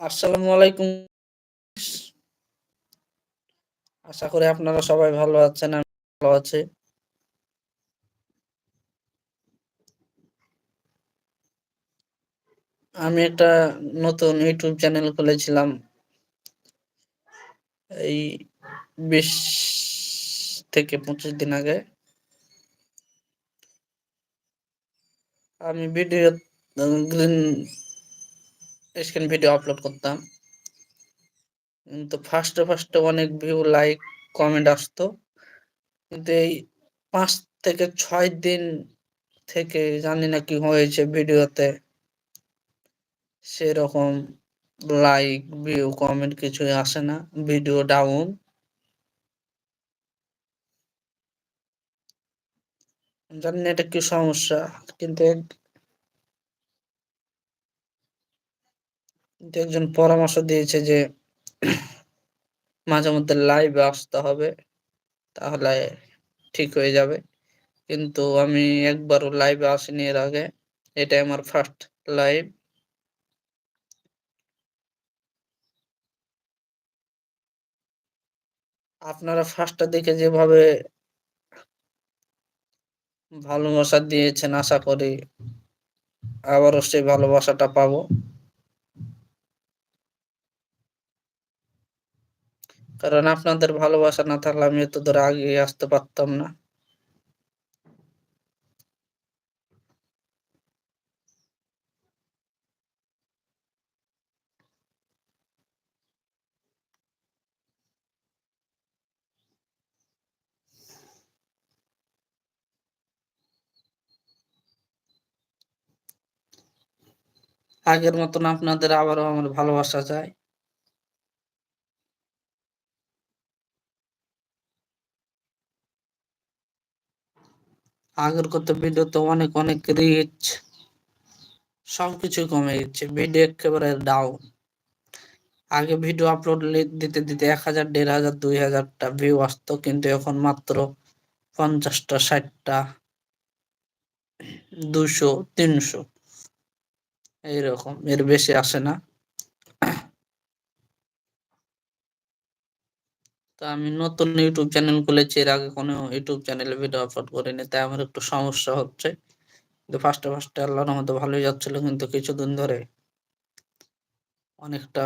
আসসালামু আলাইকুম। আশা করি আপনারা সবাই ভালো আছেন আমি ভালো আছি। আমি একটা নতুন ইউটিউব চ্যানেল খুলেছিলাম। এই বিশ থেকে পঁচিশ দিন আগে। আমি video green screen video upload করতাম। কিন্তু ফার্স্টে ফার্স্টে অনেক ভিউ লাইক কমেন্ট আসতো। কিন্তু এই পাঁচ থেকে ছয় দিন থেকে জানি না কি হয়েছে ভিডিওতে সেরকম লাইক ভিউ কমেন্ট কিছুই আসে না। ভিডিও ডাউন জানি না এটা কি সমস্যা। কিন্তু একজন পরামর্শ দিয়েছে যে, মাঝে মধ্যে লাইভে আসতে হবে, তাহলে ঠিক হয়ে যাবে। কিন্তু আমি একবারও লাইভে আসিনি এর আগে, এটাই আমার ফার্স্ট লাইভ আপনারা ফার্স্টটা দেখে যেভাবে ভালোবাসা দিয়েছেন, আশা করি আবারও সেই ভালোবাসাটা পাবো। কারণ আপনাদের ভালোবাসা না থাকলে আমি এত দূর আগে আসতে পারতাম না। আগের মতন আপনাদের আবারও আমার ভালোবাসা চাই আগের কত ভিডিওতে অনেক অনেক রিচ সবকিছু কমে গেছে। ভিডিও একেবারে ডাউন আগে ভিডিও আপলোড দিতে দিতে এক হাজার, দেড় হাজার, দুই হাজারটা ভিউ আসতো, কিন্তু এখন মাত্র পঞ্চাশটা, ষাটটা, দুশো, তিনশো। এইরকম, এর বেশি আসে না। তো আমি নতুন ইউটিউব চ্যানেল খুলেছি, এর আগে কোনো ইউটিউব চ্যানেলে ভিডিও আপলোড করিনি, তাই আমার একটু সমস্যা হচ্ছে। কিন্তু ফার্স্টে ফার্স্টে আল্লাহর মতো ভালোই যাচ্ছিল, কিন্তু কিছুদিন ধরে অনেকটা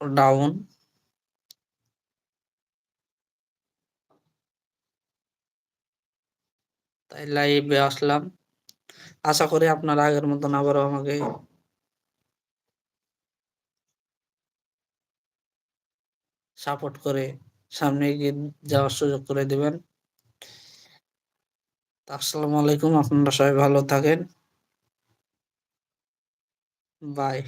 ডাউন তাই লাইভে আসলাম। আশা করি আপনার আগের মতন আবারও আমাকে সাপোর্ট করে সামনে গিয়ে যাওয়ার সুযোগ করে দিবেন। আসসালামু আলাইকুম আপনারা সবাই ভালো থাকেন। বাই